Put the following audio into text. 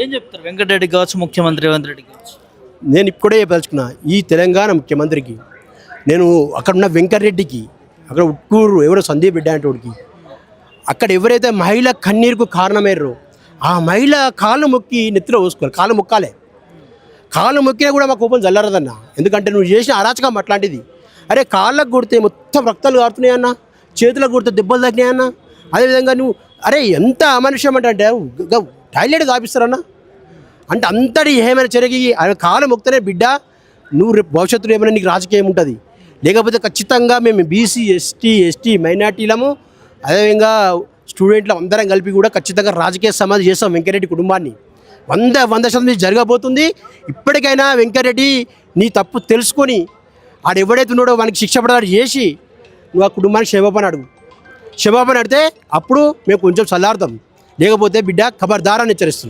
ఏం చెప్తారు? వెంకటరెడ్డి కావచ్చు ముఖ్యమంత్రి రేవంత్ రెడ్డి కావచ్చు. నేను ఇప్పుడే చెప్పదలుచుకున్నా ఈ తెలంగాణ ముఖ్యమంత్రికి నేను అక్కడ ఉన్న వెంకటరెడ్డికి అక్కడ ఉట్కూరు ఎవరో సందీప్ బిడ్డ అంటే అక్కడ ఎవరైతే మహిళ కన్నీరుకు కారణమయ్యారో ఆ మహిళ కాళ్ళు మొక్కి నెత్తిలో పోసుకోవాలి. కాళ్ళు మొక్కాలే. కాళ్ళు మొక్కినా కూడా మా కోపం చల్లరదన్న ఎందుకంటే నువ్వు చేసిన అరాచకం అట్లాంటిది. అరే కాళ్ళకు కొడితే మొత్తం రక్తాలు కారుతున్నాయన్న చేతులకు కొడితే దెబ్బలు తగ్గినాయన్న అదేవిధంగా నువ్వు అరే ఎంత అమనుష్యం అంటే టాయిలెట్ కాపిస్తారన్నా? అంటే అంతటి ఏమైనా జరిగి ఆయన కాలం మొక్తనే బిడ్డ నువ్వు రేపు భవిష్యత్తులో ఏమైనా నీకు రాజకీయం ఉంటుంది. లేకపోతే ఖచ్చితంగా మేము బీసీ ఎస్టీ ఎస్టీ మైనార్టీలము అదేవిధంగా స్టూడెంట్లు అందరం కలిపి కూడా ఖచ్చితంగా రాజకీయ సమాధి చేస్తాం వెంకరెడ్డి కుటుంబాన్ని. వంద వంద శాతం జరగబోతుంది. ఇప్పటికైనా వెంకరెడ్డి నీ తప్పు తెలుసుకొని ఆడు ఎవడైతే ఉన్నాడో వానికి శిక్ష పడతాడు చేసి నువ్వు ఆ కుటుంబానికి క్షమాపణ అడుగు. క్షమాపణ అడితే అప్పుడు మేము కొంచెం చల్లారుతాం లేకపోతే బిడ్డ ఖబర్దారాన్ని హెచ్చరిస్తుంది.